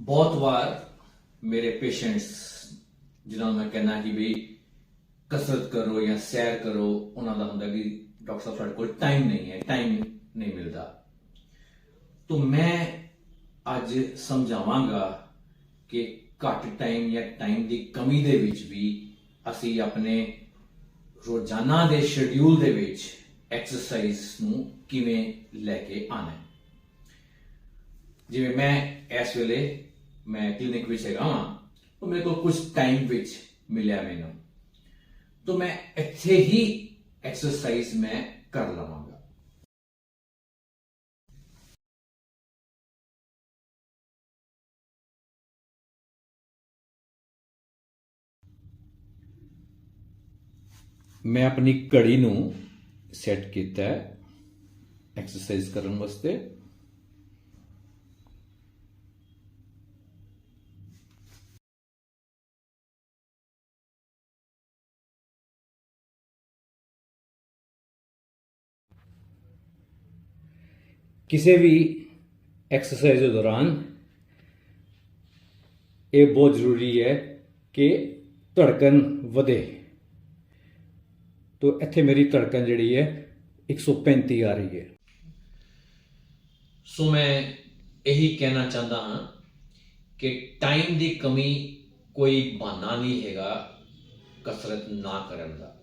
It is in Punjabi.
ਬਹੁਤ ਵਾਰ ਮੇਰੇ ਪੇਸ਼ੈਂਟਸ, ਜਿਨ੍ਹਾਂ ਨੂੰ ਮੈਂ ਕਹਿੰਦਾ ਕਿ ਵੀ ਕਸਰਤ ਕਰੋ ਜਾਂ ਸੈਰ ਕਰੋ, ਉਹਨਾਂ ਦਾ ਹੁੰਦਾ ਕਿ ਡਾਕਟਰ ਸਾਹਿਬ ਸਾਡੇ ਕੋਲ ਟਾਈਮ ਨਹੀਂ ਹੈ ਟਾਈਮ ਨਹੀਂ ਮਿਲਦਾ। ਤਾਂ ਮੈਂ ਅੱਜ ਸਮਝਾਵਾਂਗਾ ਕਿ ਘੱਟ ਟਾਈਮ ਜਾਂ ਟਾਈਮ ਦੀ ਕਮੀ ਦੇ ਵਿੱਚ ਵੀ ਅਸੀਂ ਆਪਣੇ ਰੋਜ਼ਾਨਾ ਦੇ ਸ਼ਡਿਊਲ ਦੇ ਵਿੱਚ ਐਕਸਰਸਾਈਜ਼ ਨੂੰ ਕਿਵੇਂ ਲੈ ਕੇ ਆਣਾ ਜਿਵੇਂ ਮੈਂ ਇਸ ਵੇਲੇ ਮੈਂ ਕਲੀਨਿਕ ਵਿੱਚ ਹੈਗਾ ਹਾਂ ਤਾਂ ਮੇਰੇ ਕੋਲ ਕੁਝ ਟਾਈਮ ਵਿੱਚ ਮਿਲਿਆ ਮੈਨੂੰ। ਤਾਂ ਮੈਂ ਇੱਥੇ ਹੀ ਐਕਸਰਸਾਈਜ਼ ਮੈਂ ਕਰ ਲਵਾਂਗਾ। ਮੈਂ ਆਪਣੀ ਘੜੀ ਨੂੰ ਸੈੱਟ ਕੀਤਾ ਹੈ ਐਕਸਰਸਾਈਜ਼ ਕਰਨ ਵਾਸਤੇ। ਕਿਸੇ ਵੀ ਐਕਸਰਸਾਈਜ਼ ਦੇ ਦੌਰਾਨ ਇਹ ਬਹੁਤ ਜ਼ਰੂਰੀ ਹੈ ਕਿ ਧੜਕਣ ਵਧੇ। ਤੋ ਇੱਥੇ ਮੇਰੀ ਧੜਕਣ ਜਿਹੜੀ ਹੈ 135 ਆ ਰਹੀ ਹੈ। ਸੋ ਮੈਂ ਇਹੀ ਕਹਿਣਾ ਚਾਹੁੰਦਾ ਹਾਂ ਕਿ ਟਾਈਮ ਦੀ ਕਮੀ ਕੋਈ ਬਹਾਨਾ ਨਹੀਂ ਹੈਗਾ ਕਸਰਤ ਨਾ ਕਰਨ ਦਾ।